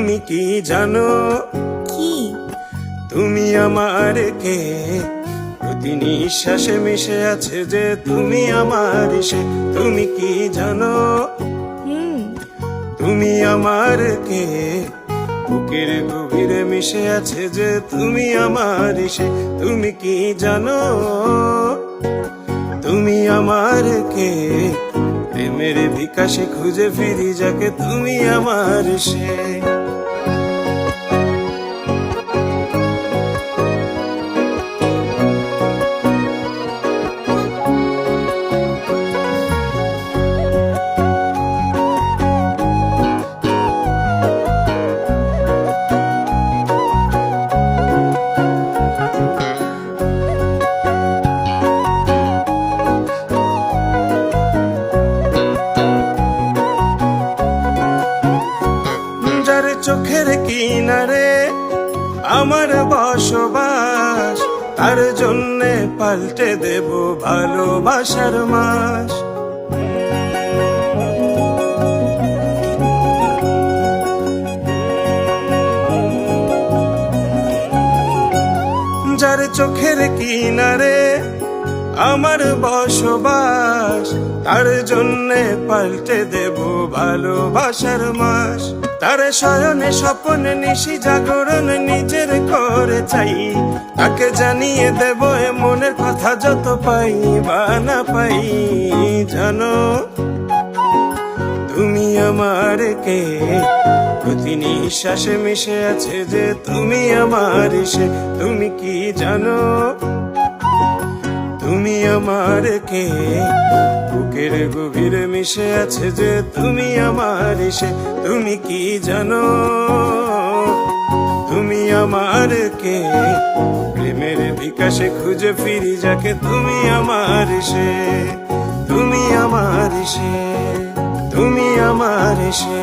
কি জানো? কি? তুমি আমার কে? প্রতি নিঃশ্বাসে মিশে আছে যে তুমি আমার সে। তুমি কি জানো? তুমি আমার কে? বুকের গভীরে মিশে আছে যে তুমি আমার সে। তুমি কি জানো? তুমি আমার কে? প্রেমের বিকাশে খুঁজে ফিরি যাকে তুমি আমার সে। চোখের কিনারে আমার বসবাস তার জন্যে পাল্টে দেব ভালোবাসার মাস। যার চোখের কিনারে আমার বসবাস, তার জন্যে পাল্টে দেব ভালোবাসার মাস। তার শয়নে স্বপন নিশি জাগরণ নিজের করে চাই। তাকে জানিয়ে দেব এ মনের কথা যত পাই বা না পাই। জানো, তুমি আমার কে? প্রতি নিঃশ্বাসে মিশে আছে যে তুমি আমার সে। তুমি কি জানো? তুমি আমার কে? বুকের গভীরে মিশে আছে যে তুমি আমার সে তুমি কি জানো? তুমি আমার কে? প্রেমের বিকাশে খুঁজে ফিরি যাকে তুমি আমার সে তুমি আমার সে তুমি আমার সে